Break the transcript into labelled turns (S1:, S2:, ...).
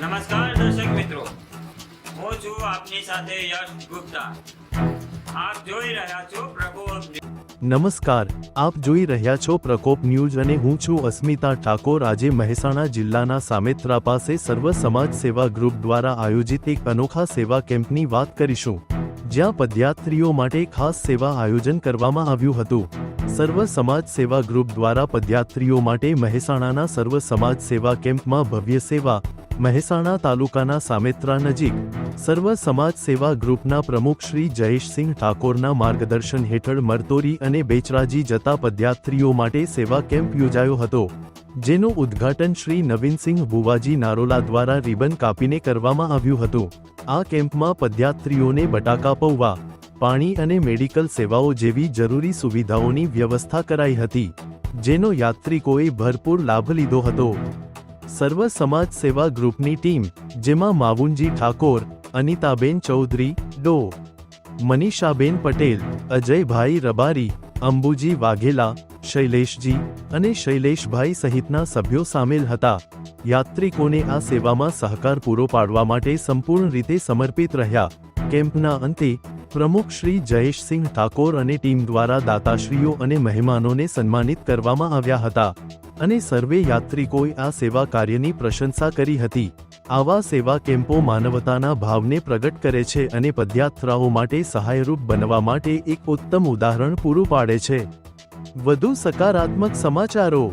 S1: નમસ્કાર દર્શક મિત્રો. હું છું આપની સાથે યશ ગુપ્તા. આપ જોઈ રહ્યા છો પ્રકોપ.
S2: નમસ્કાર. આપ જોઈ રહ્યા છો પ્રકોપ ન્યૂઝ અને હું છું અસ્મિતા ઠાકોર. આજે મહેસાણા જિલ્લાના સામેત્રા પાસે સર્વ સમાજ સેવા ગ્રુપ દ્વારા આયોજિત એક અનોખા સેવા કેમ્પની વાત કરીશું, જ્યાં પદયાત્રીઓ માટે ખાસ સેવા આયોજન કરવામાં આવ્યું હતું. સર્વ સમાજ સેવા ગ્રુપ દ્વારા પદયાત્રીઓ માટે મહેસાણાના સર્વ સમાજ સેવા કેમ્પમાં ભવ્ય સેવા, મહેસાણા તાલુકાના સામેત્રા નજીક, સર્વ સમાજ સેવા ગ્રુપના પ્રમુખ શ્રી જયેશસિંહ ઠાકોરના માર્ગદર્શન હેઠળ મરતોરી અને બેચરાજી જતા પદયાત્રીઓ માટે સેવા કેમ્પ યોજાયો હતો, જેનું ઉદ્ઘાટન શ્રી નવીનસિંહ ભુવાજી નારોલા દ્વારા રિબન કાપીને કરવામાં આવ્યું હતું. આ કેમ્પમાં પદયાત્રીઓને બટાકા પૌવા પાણી અને મેડિકલ સેવાઓ જેવી જરૂરી સુવિધાઓની વ્યવસ્થા કરાઈ હતી, જેનો યાત્રિકોએ ભરપૂર લાભ લીધો હતો. સર્વ સમાજ સેવા ગ્રુપની ટીમ, જેમાં માવુનજી ઠાકોર, અનિતાબેન ચૌધરી, ડો. મનીષાબેન પટેલ, અજયભાઈ રબારી, અંબુજી વાઘેલા, શૈલેષજી અને શૈલેષભાઈ સહિતના સભ્યો સામેલ હતા. યાત્રિકોને આ સેવામાં સહકાર પૂરો પાડવા માટે સંપૂર્ણ રીતે સમર્પિત રહ્યા. કેમ્પના અંતે પ્રમુખ શ્રી જયેશસિંહ ઠાકોર અને ટીમ દ્વારા દાતાશ્રીઓ અને મહેમાનોને સન્માનિત કરવામાં આવ્યા હતા અને સર્વે યાત્રિકોએ આ સેવા કાર્યની પ્રશંસા કરી હતી. આવા સેવા કેમ્પો માનવતાના ભાવને પ્રગટ કરે છે અને પદયાત્રાઓ માટે સહાયરૂપ બનવા માટે એક ઉત્તમ ઉદાહરણ પૂરું પાડે છે. વધુ સકારાત્મક સમાચારો